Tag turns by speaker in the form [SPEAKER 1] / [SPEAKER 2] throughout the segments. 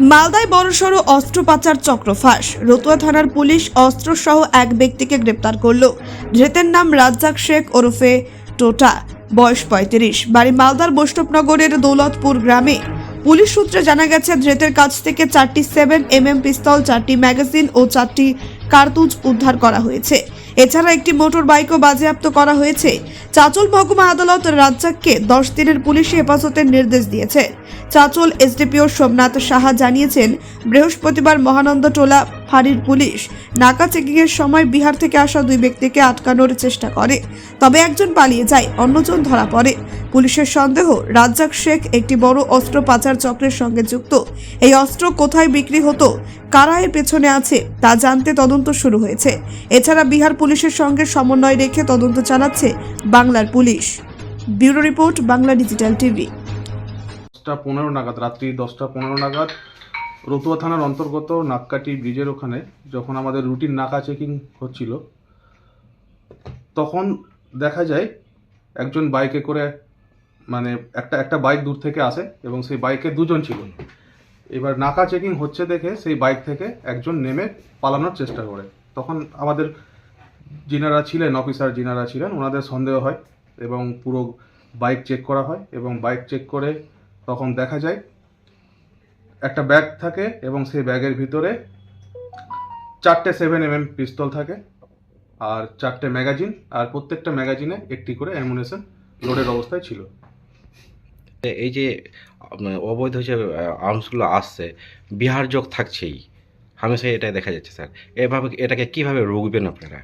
[SPEAKER 1] মালদায় বড়সড় অস্ত্র পাচার চক্র ফাঁস। রতুয়া থানার পুলিশ অস্ত্রসহ এক ব্যক্তিকে গ্রেপ্তার করল। ধৃতের নাম রাজ্জাক শেখ ওরফে টোটা। বয়স পঁয়ত্রিশ। বাড়ি মালদার বৈষ্ণবনগরের দৌলতপুর গ্রামে। পুলিশ সূত্রে জানা গেছে, ধৃতের কাছ থেকে চারটি সেভেন এম এম পিস্তল চারটি ম্যাগাজিন ও চারটি কার্তুজ উদ্ধার করা হয়েছে। এছাড়া একটি মোটর বাইকও বাজেয়াপ্ত করা হয়েছে। চাচল মহকুমা আদালত রাজ্জাককে দশ দিনের পুলিশি হেফাজতের নির্দেশ দিয়েছে। চাচল এসডিপিও সোমনাথ সাহা জানিয়েছেন, বৃহস্পতিবার মহানন্দ টোলা ফাঁড়ির পুলিশ। নাকা চেকিংয়ের সময় বিহার থেকে আসা দুই ব্যক্তিকে আটকানোর চেষ্টা করে, তবে একজন পালিয়ে যায়, অন্যজন ধরা পড়ে। পুলিশের সন্দেহ, রাজ্জাক শেখ একটি বড় অস্ত্র পাচার চক্রের সঙ্গে যুক্ত। এই অস্ত্র কোথায় বিক্রি হতো, কারা এর পেছনে আছে, তা জানতে তদন্ত শুরু হয়েছে। এছাড়া বিহার পুলিশের সঙ্গে সমন্বয় রেখে তদন্ত চালাচ্ছে বাংলার police. Bureau report, Bangla digital TV.
[SPEAKER 2] দশটা পনেরো নাগাদ, রাত্রি দশটা পনেরো নাগাদ। রতুয়া থানার অন্তর্গত নাককাটি ব্রিজের ওখানে যখন আমাদের রুটিন নাকা চেকিং হচ্ছিল, তখন দেখা যায় একজন বাইকে করে মানে একটা একটা বাইক দূর থেকে আসে এবং সেই বাইকে দুজন ছিল। এবার নাকা চেকিং হচ্ছে দেখে সেই বাইক থেকে একজন নেমে পালানোর চেষ্টা করে। তখন আমাদের যিনারা ছিলেন, অফিসার যিনারা ছিলেন, ওনাদের সন্দেহ হয় এবং পুরো বাইক চেক করা হয় এবং বাইক চেক করে তখন দেখা যায় একটা ব্যাগ থাকে এবং সেই ব্যাগের ভিতরে চারটে সেভেন এম এম পিস্তল থাকে আর চারটে ম্যাগাজিন আর প্রত্যেকটা ম্যাগাজিনে একটি করে অ্যামুনেশন লোডের অবস্থায় ছিল।
[SPEAKER 3] এই যে অবৈধ যে আর্মসগুলো আসছে বিহার যোগ থাকছেই। হামেশাই এটা দেখা যাচ্ছে স্যার। এভাবে এটাকে কীভাবে রুখবেন আপনারা?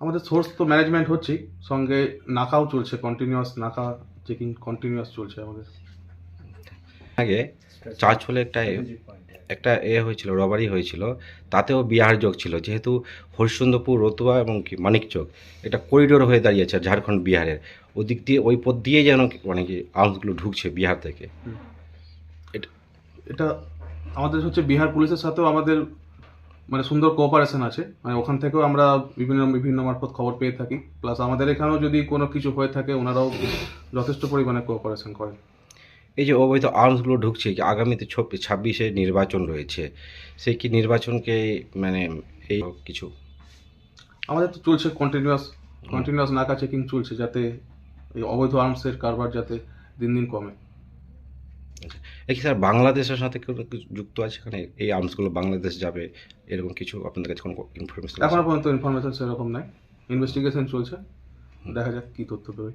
[SPEAKER 2] আমাদের সোর্স তো ম্যানেজমেন্ট হচ্ছেই। সঙ্গে নাকাও চলছে কন্টিনিউয়াস নাকা চেকিং কন্টিনিউয়াস চলছে আমাদের।
[SPEAKER 3] আগে চার্চ হলে একটা একটা এ হয়েছিল রবারি হয়েছিল তাতেও বিহার যোগ ছিল যেহেতু হরিশ্চন্দ্রপুর রতুয়া এবং কি মানিকচক এটা করিডোর হয়ে দাঁড়িয়েছে ঝাড়খণ্ড বিহারের। ওদিক দিয়ে ওই পথ দিয়ে যেন মানে কি আর্মসগুলো ঢুকছে বিহার থেকে।
[SPEAKER 2] এটা আমাদের হচ্ছে বিহার পুলিশের সাথেও আমাদের মানে সুন্দর কোঅপারেশন আছে। মানে ওখান থেকেও আমরা বিভিন্ন বিভিন্ন মারফত খবর পেয়ে থাকি। প্লাস আমাদের এখানেও যদি কোনো কিছু হয়ে থাকে ওনারাও যথেষ্ট পরিমাণে কোঅপারেশন করেন।
[SPEAKER 3] এই যে অবৈধ আর্মসগুলো ঢুকছে যে আগামীতে ছব্বিশ ছাব্বিশে নির্বাচন রয়েছে সেই কি নির্বাচনকে মানে এই কিছু?
[SPEAKER 2] আমাদের তো চলছে কন্টিনিউয়াস কন্টিনিউয়াস নাকা চেকিং চলছে যাতে এই অবৈধ আর্মসের কারবার যাতে দিন দিন কমে।
[SPEAKER 3] এই কি স্যার বাংলাদেশের সাথে যুক্ত আছে? এখানে এই আর্মসগুলো বাংলাদেশ যাবে এরকম কিছু আপনাদের কাছে কোনো ইনফরমেশন
[SPEAKER 2] এখনও পর্যন্ত ইনফরমেশন সেরকম নাই। ইনভেস্টিগেশন চলছে দেখা যাক কী তথ্য দেবে।